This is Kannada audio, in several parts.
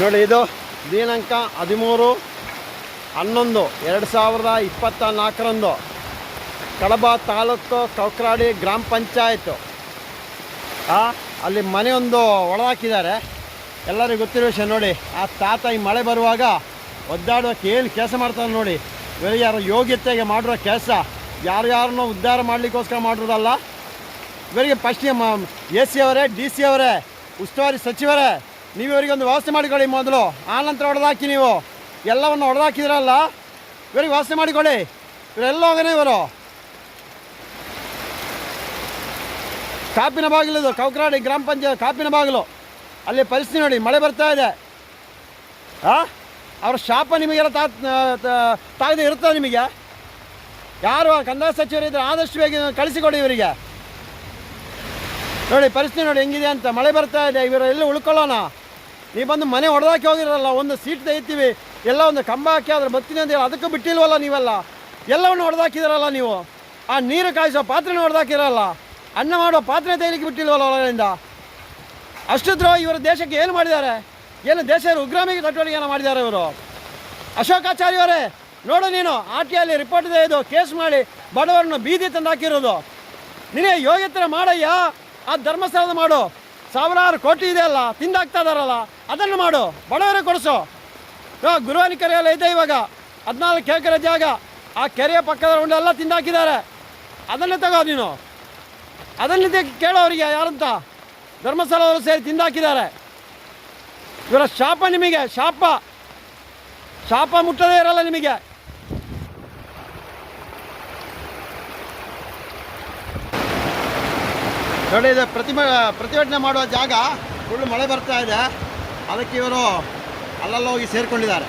ನೋಡಿ, ಇದು ದಿನಾಂಕ ಹದಿಮೂರು, ಹನ್ನೊಂದು, ಎರಡು ಸಾವಿರದ ಇಪ್ಪತ್ತ ನಾಲ್ಕರಂದು ಕಡಬ ತಾಲೂಕು ಕೌಕ್ರಾಡಿ ಗ್ರಾಮ ಪಂಚಾಯತು. ಅಲ್ಲಿ ಮನೆಯೊಂದು ಒಳಹಾಕಿದ್ದಾರೆ ಎಲ್ಲರಿಗೂ ಗೊತ್ತಿರೋ ವಿಷಯ ನೋಡಿ, ಆ ತಾತ ಈ ಮಳೆ ಬರುವಾಗ ಒದ್ದಾಡೋಕೆ ಏನು ಕೆಲಸ ಮಾಡ್ತಾರೆ ನೋಡಿ. ಬೇರೆ ಯಾರು ಯೋಗ್ಯತೆಗೆ ಮಾಡಿರೋ ಕೆಲಸ ಯಾರು ಯಾರನ್ನೋ ಉದ್ಧಾರ ಮಾಡಲಿಕ್ಕೋಸ್ಕರ ಮಾಡಿರೋದಲ್ಲ. ಇವರಿಗೆ ಫಸ್ಟ್ ಎ ಸಿ ಅವರೇ, ಡಿ ಸಿ ಅವರೇ, ಉಸ್ತುವಾರಿ ಸಚಿವರೇ ನೀವು ಒಂದು ವ್ಯವಸ್ಥೆ ಮಾಡಿಕೊಳ್ಳಿ ಮೊದಲು. ಆನಂತರ ಹೊಡೆದಾಕಿ ನೀವು. ಎಲ್ಲವನ್ನು ಹೊಡೆದಾಕಿದ್ರಲ್ಲ, ಇವರಿಗೆ ವ್ಯವಸ್ಥೆ ಮಾಡಿಕೊಳ್ಳಿ. ಇವರೆಲ್ಲ ಹೋಗನೆ ಇವರು. ಕಾಪಿನ ಬಾಗಿಲು ಕೌಕ್ರಾಡಿ ಗ್ರಾಮ ಪಂಚಾಯತ್ ಕಾಪಿನ ಬಾಗಿಲು. ಅಲ್ಲಿ ಪರಿಸ್ಥಿತಿ ನೋಡಿ, ಮಳೆ ಬರ್ತಾ ಇದೆ. ಆ? ಅವ್ರ ಶಾಪ ನಿಮಗೆಲ್ಲ ತಾ ತಾಗದೆ ಇರ್ತದೆ ನಿಮಗೆ? ಯಾರು ಕಂದಾಯ ಸಚಿವರು ಇದ್ರೆ ಆದಷ್ಟು ಬೇಗ ಕಳಿಸಿಕೊಡಿ ಇವರಿಗೆ. ನೋಡಿ, ಪರಿಸ್ಥಿತಿ ನೋಡಿ, ಹೆಂಗಿದೆ ಅಂತ. ಮಳೆ ಬರ್ತಾ ಇದೆ, ಇವರು ಎಲ್ಲಿ ಉಳ್ಕೊಳ್ಳೋಣ? ನೀವು ಬಂದು ಮನೆ ಹೊಡೆದಾಕಿ ಹೋಗಿರಲ್ಲ, ಒಂದು ಸೀಟ್ ತೆಗಿತೀವಿ, ಎಲ್ಲ ಒಂದು ಕಂಬ ಹಾಕಿ ಅದ್ರ ಬರ್ತೀನಿ ಅಂತ ಹೇಳಿ ಅದಕ್ಕೂ ಬಿಟ್ಟಿಲ್ವಲ್ಲ ನೀವೆಲ್ಲ? ಎಲ್ಲವನ್ನು ಹೊಡೆದಾಕಿದಿರಲ್ಲ ನೀವು? ಆ ನೀರು ಕಾಯಿಸೋ ಪಾತ್ರೆನ ಹೊಡೆದಾಕಿರಲ್ಲ? ಅನ್ನ ಮಾಡೋ ಪಾತ್ರೆ ತೆಗಿಲಿಕ್ಕೆ ಬಿಟ್ಟಿಲ್ವಲ್ಲ ಅಷ್ಟು ದ್ರೋಹ ಇವರು ದೇಶಕ್ಕೆ ಏನು ಮಾಡಿದ್ದಾರೆ? ಏನು ದೇಶದ ಉಗ್ರಾಮಿಗೆ ಚಟುವಟಿಕೆಯನ್ನು ಮಾಡಿದ್ದಾರೆ ಇವರು? ಅಶೋಕಾಚಾರ್ಯವರೇ, ನೋಡು ನೀನು, ಆರ್ ಟಿ ಅಲ್ಲಿ ರಿಪೋರ್ಟ್ ಇದು ಕೇಸ್ ಮಾಡಿ ಬಡವರನ್ನು ಬೀದಿ ತಂದು ಹಾಕಿರೋದು. ನೀನೇ ಯೋಗ್ಯತೆ ಮಾಡಯ್ಯ ಆ ಧರ್ಮಸ್ಥಳದ ಮಾಡು. ಸಾವಿರಾರು ಕೋಟಿ ಇದೆ ಅಲ್ಲ ತಿಂದಾಗ್ತಾ ಇದಾರಲ್ಲ, ಅದನ್ನು ಮಾಡು. ಬಡವರಿಗೆ ಕೊಡಿಸು. ಇವಾಗ ಗುರುವಾನಿ ಕೆರೆ ಎಲ್ಲ ಇದೆ ಇವಾಗ. ಹದಿನಾಲ್ಕು ಎಕರೆ ಜಾಗ. ಆ ಕೆರೆಯ ಪಕ್ಕದ ಉಂಡೆಲ್ಲ ತಿಂದಾಕಿದ್ದಾರೆ. ಅದನ್ನೇ ತಗೋ ನೀನು. ಅದನ್ನಿದೆ ಕೇಳೋ ಅವರಿಗೆ ಯಾರಂತ? ಧರ್ಮಸ್ಥಳವರು ಸೇರಿ ತಿಂದಾಕಿದ್ದಾರೆ. ಇವರ ಶಾಪ ನಿಮಗೆ, ಶಾಪ. ಶಾಪ ಮುಟ್ಟದೇ ಇರಲ್ಲ ನಿಮಗೆ. ನೋಡಿ ಇದು ಪ್ರತಿಭ ಪ್ರತಿಭಟನೆ ಮಾಡುವ ಜಾಗ ಫುಲ್ ಮಳೆ ಬರ್ತಾ ಇದೆ. ಅದಕ್ಕೆ ಇವರು ಅಲ್ಲಲ್ಲಿ ಹೋಗಿ ಸೇರಿಕೊಂಡಿದ್ದಾರೆ.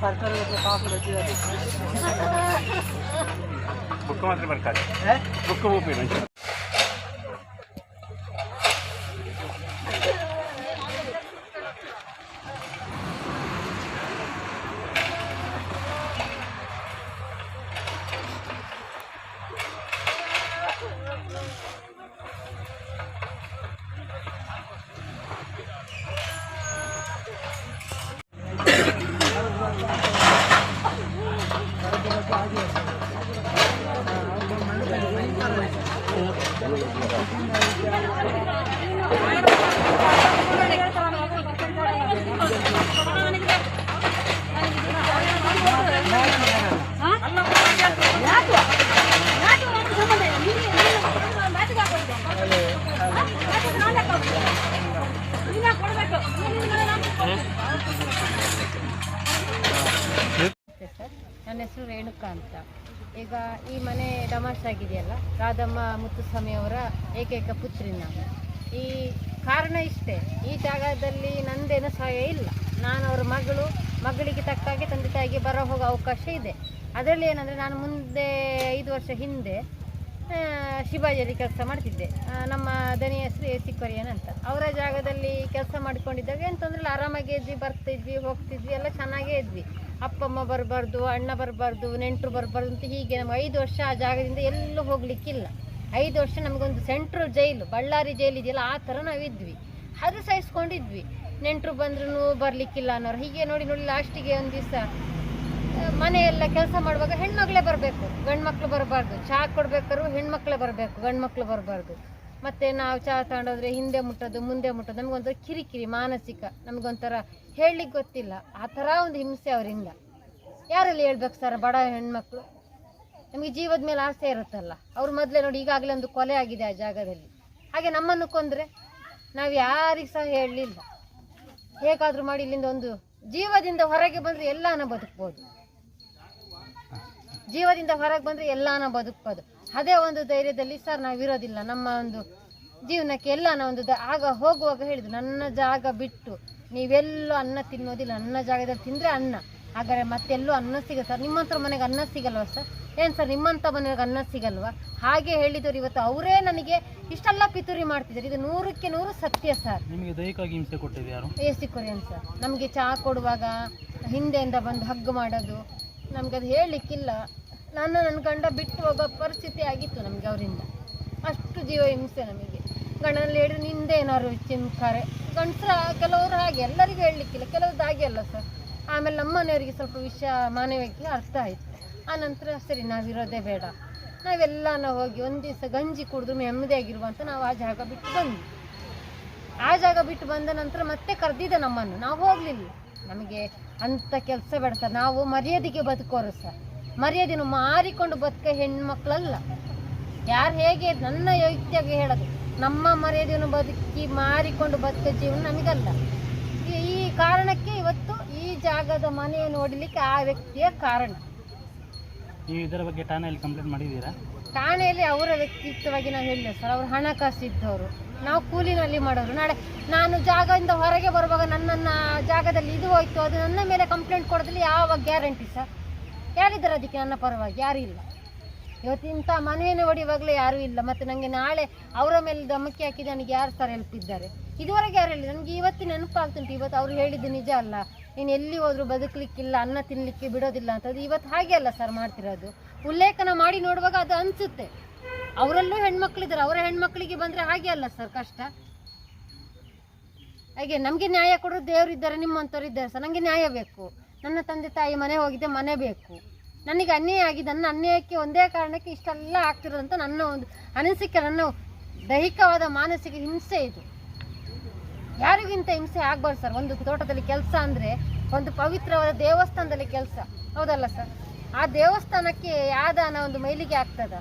সরকারের উপরে কাজ হয়েছে মুখ্যমন্ত্রী বরকার হ্যাঁ মুখ্যমন্ত্রী ರೇಣುಕಾ ಅಂತ ಈಗ ಈ ಮನೆ ಡಮಾಸ್ ಆಗಿದೆಯಲ್ಲ, ರಾಧಮ್ಮ ಮುತ್ತುಸ್ವಾಮಿ ಅವರ ಏಕೈಕ ಪುತ್ರಿ ನಾನು ಈ ಕಾರಣ ಇಷ್ಟೇ, ಈ ಜಾಗದಲ್ಲಿ ನಂದೇನು ಸಹಾಯ ಇಲ್ಲ. ನಾನು ಅವರ ಮಗಳು, ಮಗಳಿಗೆ ತಕ್ಕಾಗಿ ತಂದೆ ತಾಯಿಗೆ ಬರೋ ಹೋಗೋ ಅವಕಾಶ ಇದೆ. ಅದರಲ್ಲಿ ಏನಂದರೆ ನಾನು ಮುಂದೆ ಐದು ವರ್ಷ ಹಿಂದೆ ಶಿವಾಜಿಯಲ್ಲಿ ಕೆಲಸ ಮಾಡ್ತಿದ್ದೆ. ನಮ್ಮ ದನಿಯ ಹೆಸರು ಎ ಅಂತ ಅವರ ಜಾಗದಲ್ಲಿ ಕೆಲಸ ಮಾಡ್ಕೊಂಡಿದ್ದಾಗ ಎಂತಂದ್ರೆ ಆರಾಮಾಗಿ ಇದ್ವಿ, ಬರ್ತಿದ್ವಿ, ಹೋಗ್ತಿದ್ವಿ, ಎಲ್ಲ ಚೆನ್ನಾಗೇ ಇದ್ವಿ. ಅಪ್ಪ ಅಮ್ಮ ಬರಬಾರ್ದು, ಅಣ್ಣ ಬರಬಾರ್ದು, ನೆಂಟರು ಬರಬಾರ್ದು ಅಂತ ಹೀಗೆ ನಮ್ಗೆ ಐದು ವರ್ಷ ಆ ಜಾಗದಿಂದ ಎಲ್ಲೂ ಹೋಗ್ಲಿಕ್ಕಿಲ್ಲ. ಐದು ವರ್ಷ ನಮಗೊಂದು ಸೆಂಟ್ರಲ್ ಜೈಲು, ಬಳ್ಳಾರಿ ಜೈಲು ಇದೆಯಲ್ಲ, ಆ ಥರ ನಾವಿದ್ವಿ. ಅದು ಸಹಿಸ್ಕೊಂಡಿದ್ವಿ. ನೆಂಟರು ಬಂದ್ರೂ ಬರಲಿಕ್ಕಿಲ್ಲ ಅನ್ನೋರು. ಹೀಗೆ ನೋಡಿ ನೋಡಿ ಲಾಸ್ಟಿಗೆ ಒಂದು ದಿವಸ ಮನೆಯೆಲ್ಲ ಕೆಲಸ ಮಾಡುವಾಗ ಹೆಣ್ಮಕ್ಳೇ ಬರಬೇಕು. ಗಂಡ್ಮಕ್ಳು ಬರಬಾರ್ದು. ಚಹಾ ಕೊಡ್ಬೇಕಾದ್ರು ಹೆಣ್ಮಕ್ಳೇ ಬರಬೇಕು. ಗಂಡ್ಮಕ್ಳು ಬರಬಾರ್ದು. ಮತ್ತೆ ನಾವು ಚಹಾ ತಗೊಂಡೋದ್ರೆ ಹಿಂದೆ ಮುಟ್ಟೋದು, ಮುಂದೆ ಮುಟ್ಟೋದು. ನಮಗೊಂಥರ ಕಿರಿಕಿರಿ, ಮಾನಸಿಕ, ನಮಗೊಂಥರ ಹೇಳಲಿಕ್ಕೆ ಗೊತ್ತಿಲ್ಲ. ಆ ಥರ ಒಂದು ಹಿಂಸೆ ಅವರಿಂದ. ಯಾರಲ್ಲಿ ಹೇಳ್ಬೇಕು ಸರ್ ಬಡ ಹೆಣ್ಮಕ್ಳು? ನಮಗೆ ಜೀವದ ಮೇಲೆ ಆಸೆ ಇರುತ್ತಲ್ಲ. ಅವ್ರು ಮೊದಲೇ ನೋಡಿ ಈಗಾಗಲೇ ಒಂದು ಕೊಲೆ ಆಗಿದೆ ಆ ಜಾಗದಲ್ಲಿ. ಹಾಗೆ ನಮ್ಮನ್ನು ಕೊಂದರೆ ನಾವು ಯಾರಿಗೆ ಸಹ ಹೇಳಲಿಲ್ಲ. ಹೇಗಾದರೂ ಮಾಡಿ ಇಲ್ಲಿಂದ ಒಂದು ಜೀವದಿಂದ ಹೊರಗೆ ಬಂದರೆ ಎಲ್ಲಾನ ಬದುಕ್ಬೋದು. ಜೀವದಿಂದ ಹೊರಗೆ ಬಂದರೆ ಎಲ್ಲಾನ ಬದುಕ್ಬೋದು. ಅದೇ ಒಂದು ಧೈರ್ಯದಲ್ಲಿ ಸರ್ ನಾವು ಇರೋದಿಲ್ಲ. ನಮ್ಮ ಒಂದು ಜೀವನಕ್ಕೆ ಎಲ್ಲ ಒಂದು ಆಗ ಹೋಗುವಾಗ ಹೇಳಿದ್ರು ನನ್ನ ಜಾಗ ಬಿಟ್ಟು ನೀವೆಲ್ಲೂ ಅನ್ನ ತಿನ್ನೋದಿಲ್ಲ ನನ್ನ ಜಾಗದಲ್ಲಿ ತಿಂದರೆ ಅನ್ನ. ಹಾಗಾದ್ರೆ ಮತ್ತೆಲ್ಲೂ ಅನ್ನ ಸಿಗಲ್ಲ ಸರ್ ನಿಮ್ಮಂಥ ಮನೆಗೆ ಅನ್ನ ಸಿಗಲ್ವಾ ಸರ್? ಏನು ಸರ್ ನಿಮ್ಮಂಥ ಮನೆಗೆ ಅನ್ನ ಸಿಗಲ್ವಾ? ಹಾಗೆ ಹೇಳಿದವರು ಇವತ್ತು ಅವರೇ ನನಗೆ ಇಷ್ಟೆಲ್ಲ ಪಿತೂರಿ ಮಾಡ್ತಿದ್ದಾರೆ. ಇದು ನೂರಕ್ಕೆ ನೂರು ಸತ್ಯ ಸರ್. ನಿಮಗೆ ದೈಹಿಕವಾಗಿ ಹಿಂಸೆ ಕೊಟ್ಟಿದೆ ಯಾರು? A C Korean sir. ನಮಗೆ ಚಹಾ ಕೊಡುವಾಗ ಹಿಂದೆಯಿಂದ ಬಂದು ಹಗ್ಗು ಮಾಡೋದು ನಮ್ಗೆ ಅದು ಹೇಳಲಿಕ್ಕಿಲ್ಲ. ನಾನು ನನ್ನ ಗಂಡ ಬಿಟ್ಟು ಹೋಗೋ ಪರಿಸ್ಥಿತಿ ಆಗಿತ್ತು ನಮಗೆ ಅವರಿಂದ. ಅಷ್ಟು ಜೀವ ಹಿಂಸೆ ನಮಗೆ. ಗಂಡನಲ್ಲಿ ಹೇಳಿದ್ರೆ ನಿಂದೇನಾದ್ರು ಚಿಮ್ಕಾರೆ ಗಂಡಸ್ರ ಕೆಲವರು ಹಾಗೆ, ಎಲ್ಲರಿಗೂ ಹೇಳಲಿಕ್ಕಿಲ್ಲ ಕೆಲವ್ರದ್ದು ಹಾಗೆ ಅಲ್ಲ ಸರ್. ಆಮೇಲೆ ನಮ್ಮ ಮನೆಯವರಿಗೆ ಸ್ವಲ್ಪ ವಿಷಯ ಮಾನವಕ್ಕೆ ಅರ್ಥ ಆಯಿತು. ಆನಂತರ ಸರಿ ನಾವಿರೋದೇ ಬೇಡ. ನಾವೆಲ್ಲ ಹೋಗಿ ಒಂದು ದಿವಸ ಗಂಜಿ ಕುಡಿದು ನೆಮ್ಮದಿಯಾಗಿರುವಂತ ನಾವು ಆ ಜಾಗ ಬಿಟ್ಟು ಬಂದ್ವಿ. ಆ ಜಾಗ ಬಿಟ್ಟು ಬಂದ ನಂತರ ಮತ್ತೆ ಕರೆದಿದ್ದೆ ನಮ್ಮನ್ನು. ನಾವು ಹೋಗಲಿಲ್ಲ. ನಮಗೆ ಅಂತ ಕೆಲಸ ಬೇಡ ಸರ್. ನಾವು ಮರ್ಯಾದೆಗೆ ಬದುಕೋರು ಸರ್. ಮರ್ಯಾದೆನು ಮಾರಿಕೊಂಡು ಬದುಕ ಹೆಣ್ಮಕ್ಳಲ್ಲ. ಯಾರು ಹೇಗೆ, ನನ್ನ ಯೋಗ್ಯತೆಗೆ ಹೇಳೋದು. ನಮ್ಮ ಮರ್ಯಾದೆಯನ್ನು ಬದುಕಿ ಮಾರಿಕೊಂಡು ಬದುಕ ಜೀವನ ನಮಗಲ್ಲ. ಈ- ಕಾರಣಕ್ಕೆ ಇವತ್ತು ಈ ಜಾಗದ ಮನೆಯನ್ನು ನೋಡಲಿಕ್ಕೆ ಆ ವ್ಯಕ್ತಿಯ ಕಾರಣ. ನೀವು ಇದರ ಬಗ್ಗೆ ಠಾಣೆಯಲ್ಲಿ ಕಂಪ್ಲೇಂಟ್ ಮಾಡಿದ್ದೀರಾ? ಠಾಣೆಯಲ್ಲಿ ಅವರ ವ್ಯಕ್ತಿತ್ವವಾಗಿ ನಾವು ಹೇಳಿದೆ ಸರ್ ಅವರು ಹಣಕಾಸು ಇದ್ದವರು ನಾವು ಕೂಲಿನಲ್ಲಿ ಮಾಡೋರು. ನಾಳೆ ನಾನು ಜಾಗದಿಂದ ಹೊರಗೆ ಬರುವಾಗ ನನ್ನನ್ನ ಜಾಗದಲ್ಲಿ ಇದು ಹೋಯ್ತು ಅದು ನನ್ನ ಮೇಲೆ ಕಂಪ್ಲೇಂಟ್ ಕೊಡೋದ್ರಲ್ಲಿ ಯಾವ ಗ್ಯಾರಂಟಿ ಸರ್? ಯಾರಿದ್ದಾರೆ ಅದಕ್ಕೆ ನನ್ನ ಪರವಾಗಿ? ಯಾರೂ ಇವತ್ತು ಇಂಥ ಮನೆಯನ್ನು ಹೊಡೆಯುವಾಗಲೇ ಯಾರೂ ಇಲ್ಲ. ಮತ್ತು ನನಗೆ ನಾಳೆ ಅವರ ಮೇಲೆ ಧಮಕಿ ಹಾಕಿ ನನಗೆ ಯಾರು ಸರ್ ಹೇಳ್ತಿದ್ದಾರೆ ಇದುವರೆಗೆ ಯಾರು ಹೇಳಿಲ್ಲ. ನನಗೆ ಇವತ್ತಿನ ನೆನಪಾಗ್ತುಂಟು. ಇವತ್ತು ಅವ್ರು ಹೇಳಿದ್ದು ನಿಜ ಅಲ್ಲ. ನೀನು ಎಲ್ಲಿ ಹೋದರೂ ಬದುಕಲಿಕ್ಕಿಲ್ಲ, ಅನ್ನ ತಿನ್ನಲಿಕ್ಕೆ ಬಿಡೋದಿಲ್ಲ ಅಂತದ್ದು ಇವತ್ತು ಹಾಗೆ ಅಲ್ಲ ಸರ್ ಮಾಡ್ತಿರೋದು. ಉಲ್ಲೇಖನ ಮಾಡಿ ನೋಡುವಾಗ ಅದು ಅನಿಸುತ್ತೆ. ಅವರಲ್ಲೂ ಹೆಣ್ಮಕ್ಳಿದ್ದಾರೆ ಅವರ ಹೆಣ್ಮಕ್ಳಿಗೆ ಬಂದರೆ ಹಾಗೆ ಅಲ್ಲ ಸರ್ ಕಷ್ಟ? ಹಾಗೆ ನಮಗೆ ನ್ಯಾಯ ಕೊಡೋರು ದೇವರು ಇದ್ದಾರೆ ನಿಮ್ಮಂಥವ್ರು ಇದ್ದಾರೆ ಸರ್. ನನಗೆ ನ್ಯಾಯ ಬೇಕು. ನನ್ನ ತಂದೆ ತಾಯಿ ಮನೆ ಹೋಗಿದ್ದೆ ಮನೆ ಬೇಕು. ನನಗೆ ಅನ್ಯಾಯ ಆಗಿದೆ, ನನ್ನ ಅನ್ಯಾಯಕ್ಕೆ ಒಂದೇ ಕಾರಣಕ್ಕೆ ಇಷ್ಟೆಲ್ಲ ಆಗ್ತಿರೋದಂತ ನನ್ನ ಒಂದು ಅನಿಸಿಕೆ, ನನ್ನ ದೈಹಿಕವಾದ ಮಾನಸಿಕ ಹಿಂಸೆ ಇದು. ಯಾರಿಗಿಂತ ಹಿಂಸೆ ಆಗ್ಬಾರ್ದು ಸರ್. ಒಂದು ತೋಟದಲ್ಲಿ ಕೆಲಸ ಅಂದರೆ ಒಂದು ಪವಿತ್ರವಾದ ದೇವಸ್ಥಾನದಲ್ಲಿ ಕೆಲಸ. ಹೌದಲ್ಲ ಸರ್? ಆ ದೇವಸ್ಥಾನಕ್ಕೆ ಯಾವ್ದಾನ ಒಂದು ಮೈಲಿಗೆ ಆಗ್ತದ?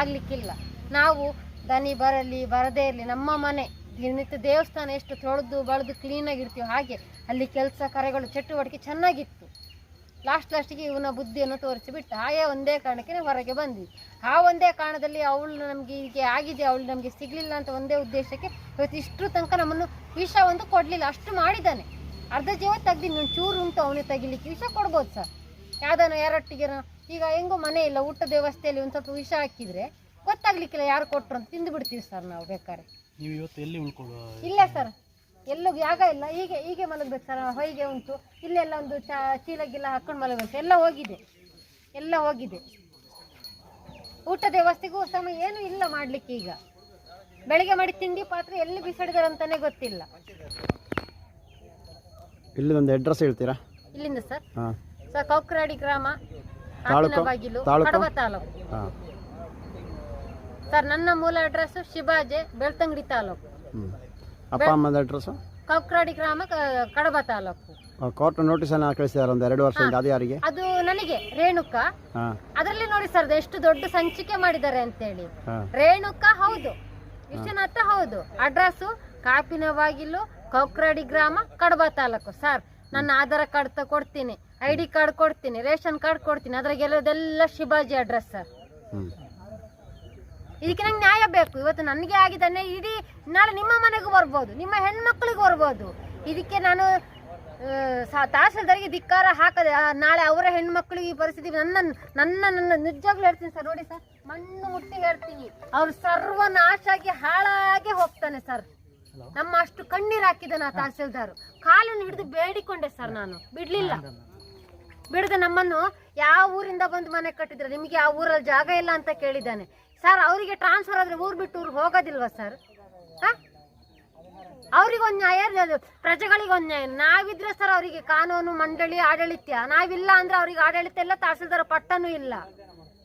ಆಗ್ಲಿಕ್ಕಿಲ್ಲ ನಾವು ದನಿ ಬರಲಿ, ಬರದೇ ಇರಲಿ, ನಮ್ಮ ಮನೆ ದಿನನಿತ್ಯ ದೇವಸ್ಥಾನ ಎಷ್ಟು ತೊಳೆದು, ಬಳಿದು ಕ್ಲೀನಾಗಿರ್ತೀವಿ ಹಾಗೆ, ಅಲ್ಲಿ ಕೆಲಸ, ಕರೆಗಳು, ಚಟುವಟಿಕೆ ಚೆನ್ನಾಗಿತ್ತು. ಲಾಸ್ಟ್ ಲಾಸ್ಟಿಗೆ ಇವನ ಬುದ್ಧಿಯನ್ನು ತೋರಿಸಿಬಿಟ್ಟು ಹಾಯೇ ಒಂದೇ ಕಾರಣಕ್ಕೆ ಹೊರಗೆ ಬಂದ್ವಿ. ಆ ಒಂದೇ ಕಾರಣದಲ್ಲಿ ಅವಳು ನಮಗೆ ಹೀಗೆ ಆಗಿದೆ ಅವಳು ನಮಗೆ ಸಿಗಲಿಲ್ಲ ಅಂತ ಒಂದೇ ಉದ್ದೇಶಕ್ಕೆ ಇವತ್ತು ಇಷ್ಟರ ತನಕ ನಮ್ಮನ್ನು ವಿಷ ಒಂದು ಕೊಡಲಿಲ್ಲ ಅಷ್ಟು ಮಾಡಿದ್ದಾನೆ. ಅರ್ಧ ಜೀವ ತೆಗ್ದಿನಿ ಚೂರು ಉಂಟು ಅವನೇ ತೆಗಿಲಿಕ್ಕೆ ವಿಷ ಕೊಡ್ಬೋದು ಸರ್. ಯಾವ್ದಾನ ಯಾರೊಟ್ಟಿಗೆ ಈಗ ಹೆಂಗೂ ಮನೆ ಇಲ್ಲ ಊಟದ ವ್ಯವಸ್ಥೆಯಲ್ಲಿ ಒಂದು ಸ್ವಲ್ಪ ವಿಷ ಹಾಕಿದರೆ ಗೊತ್ತಾಗ್ಲಿಕ್ಕಿಲ್ಲ ಯಾರು ಕೊಟ್ಟರು ಅಂತ ತಿಂದು ಬಿಡ್ತೀವಿ ಸರ್ ನಾವು ಬೇಕಾದ್ರೆ. ನೀವು ಇವತ್ತು ಎಲ್ಲಿ ಉಳ್ಕೊಳ್ಳೋ ಇಲ್ಲ ಸರ್. ಎಲ್ಲೂ ಜಾಗ ಇಲ್ಲ. ಹೀಗೆ ಹೀಗೆ ಮಲಗಬೇಕು ಸರ್. ಹೊಯ್ಗೆ ಉಂಟು. ಇಲ್ಲೆಲ್ಲ ಒಂದು ಚಾ ಚೀಲ ಹಾಕೊಂಡು ಮಲಗಬೇಕು. ಎಲ್ಲ ಹೋಗಿದೆ. ಎಲ್ಲ ಹೋಗಿದೆ. ಊಟದ ವ್ಯವಸ್ಥೆಗೂ ಸಮಯ ಏನು ಇಲ್ಲ ಮಾಡಲಿಕ್ಕೆ ಈಗ. ಬೆಳಿಗ್ಗೆ ಮಾಡಿ ತಿಂಡಿ ಪಾತ್ರೆ ಎಲ್ಲಿ ಬಿಸಾಡಿದಾರೆ ಅಂತಾನೆ ಗೊತ್ತಿಲ್ಲ. ಇಲ್ಲಿದೊಂದು ಅಡ್ರೆಸ್ ಹೇಳ್ತೀರಾ? ಇಲ್ಲಿಂದ ಸರ್? ಹಾಂ. ಸರ್ ಕೌಕ್ರಾಡಿ ಗ್ರಾಮ ತಾಲೂಕು? ಬಾಗಿಲು ತಾಲೂಕು? ಕಡಬ ತಾಲೂಕು. ಹಾಂ. ಸರ್ ನನ್ನ ಮೂಲ ಅಡ್ರೆಸ್ ಶಿವಾಜೆ ಬೆಳ್ತಂಗಡಿ ತಾಲೂಕು. ಹ್ಞೂ ಅಪ್ಪ ಅಮ್ಮದ ಅಡ್ರೆಸ್ ಕೌಕ್ರಾಡಿ ಗ್ರಾಮ ಕ- ಕಡಬ ತಾಲೂಕು. ಕೋರ್ಟ್ ನೋಟಿಸನ್ನು ಕಳಿಸಿದ್ದಾರೆ ಒಂದು ಎರಡು ವರ್ಷದಿಂದ ಅದು ಯಾರಿಗೆ? ಅದು ನನಗೆ ರೇಣುಕಾ. ಹಾಂ. ಅದರಲ್ಲಿ ನೋಡಿ ಸರ್ ಎಷ್ಟು ದೊಡ್ಡ ಸಂಚಿಕೆ ಮಾಡಿದ್ದಾರೆ ಅಂತೇಳಿ. ಹೇಳಿ ರೇಣುಕಾ ಹೌದು. ವಿಶ್ವನಾಥ ಹೌದು. ಅಡ್ರೆಸ್ಸು ಕಾಪಿನ ಬಾಗಿಲು ಕೌಕ್ರಾಡಿ ಗ್ರಾಮ ಕಡಬ ತಾಲೂಕು. ಸರ್ ನನ್ನ ಆಧಾರ್ ಕಾರ್ಡ್ ತಗೊಡ್ತೀನಿ ಕೊಡ್ತೀನಿ ಐ ಡಿ ಕಾರ್ಡ್ ಕೊಡ್ತೀನಿ ರೇಷನ್ ಕಾರ್ಡ್ ಕೊಡ್ತೀನಿ. ಅದ್ರಾಗೆಲ್ಲದೆಲ್ಲ ಶಿವಾಜಿ ಅಡ್ರೆಸ್ ಸರ್. ಹ್ಞೂ ಇದಕ್ಕೆ ನಂಗೆ ನ್ಯಾಯ ಬೇಕು. ಇವತ್ತು ನನಗೆ ಆಗಿದ್ದಾನೆ ಇಡೀ ನಾಳೆ ನಿಮ್ಮ ಮನೆಗೂ ಬರ್ಬೋದು ನಿಮ್ಮ ಹೆಣ್ಮಕ್ಳಿಗೂ ಬರ್ಬೋದು. ಇದಕ್ಕೆ ನಾನು ತಹಸೀಲ್ದಾರಿಗೆ ಧಿಕ್ಕಾರ ಹಾಕದೆ ನಾಳೆ ಅವರ ಹೆಣ್ಮಕ್ಳಿಗೆ ಈ ಪರಿಸ್ಥಿತಿ ನನ್ನ ನನ್ನ ನನ್ನ ನಿಜವಾಗ್ಲೂ ಹೇಳ್ತೀನಿ ಸರ್ ನೋಡಿ ಸರ್ ಮಣ್ಣು ಮುಟ್ಟಿ ಹೇಳ್ತೀನಿ. ಅವ್ರು ಸರ್ವನಾಶ ಆಗಿ ಹಾಳಾಗಿ ಹೋಗ್ತಾನೆ ಸರ್. ನಮ್ಮ ಅಷ್ಟು ಕಣ್ಣೀರು ಹಾಕಿದ ನಾ ತಹಸೀಲ್ದಾರು. ಕಾಲನ್ನು ಹಿಡಿದು ಬೇಡಿಕೊಂಡೆ ಸರ್ ನಾನು ಬಿಡ್ಲಿಲ್ಲ. ಬಿಡದೆ ನಮ್ಮನ್ನು ಯಾವ ಊರಿಂದ ಬಂದು ಮನೆ ಕಟ್ಟಿದ್ರೆ ನಿಮಗೆ ಆ ಊರಲ್ಲಿ ಜಾಗ ಇಲ್ಲ ಅಂತ ಕೇಳಿದ್ದಾನೆ. ಸರ್ ಅವರಿಗೆ ಟ್ರಾನ್ಸ್ಫರ್ ಆದ್ರೆ ಊರ್ ಬಿಟ್ಟು ಊರಿಗೆ ಹೋಗೋದಿಲ್ವಾ ಸರ್? ಅವ್ರಿಗೊಂದು ನ್ಯಾಯ ಅದು ಪ್ರಜೆಗಳಿಗೊಂದು ನ್ಯಾಯ ನಾವಿದ್ರೆ ಸರ್ ಅವರಿಗೆ ಕಾನೂನು ಮಂಡಳಿ ಆಡಳಿತ. ನಾವಿಲ್ಲ ಅಂದ್ರೆ ಅವ್ರಿಗೆ ಆಡಳಿತ ಎಲ್ಲ ತಹಸೀಲ್ದಾರ್ ಪಟ್ಟನೂ ಇಲ್ಲ.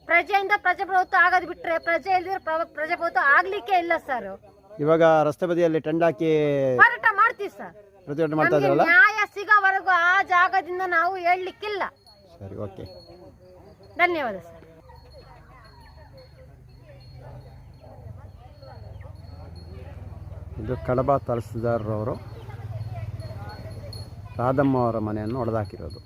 ಪ್ರಜೆಯಿಂದ ಪ್ರಜಾಪ್ರಭುತ್ವ ಆಗದ್ ಬಿಟ್ರೆ ಪ್ರಜೆ ಇಲ್ದಿದ್ರೆ ಪ್ರ- ಪ್ರಜಾಪ್ರಭುತ್ವ ಆಗ್ಲಿಕ್ಕೆ ಇಲ್ಲ ಸರ್. ಇವಾಗ ರಸ್ತೆ ಬದಿಯಲ್ಲಿ ಟೆಂಡ್ ಹಾಕಿ ಹೋರಾಟ ಮಾಡ್ತೀವಿ ಸರ್. ಪ್ರತಿಭಟನೆ ಮಾಡ್ತಾ ನಮ್ಗೆ ಇದ್ರಲ್ಲ ನ್ಯಾಯ ಸಿಗೋವರೆಗೂ ಆ ಜಾಗದಿಂದ ನಾವು ಹೇಳಲಿಕ್ಕಿಲ್ಲ. ಸರಿ ಓಕೆ. ಧನ್ಯವಾದ ಸರ್. ಇದು ಕಡಬ ತಹಸೀಲ್ದಾರ್ರವರು ರಾಧಮ್ಮ ಅವರ ಮನೆಯನ್ನು ಹೊಡೆದಾಕಿರೋದು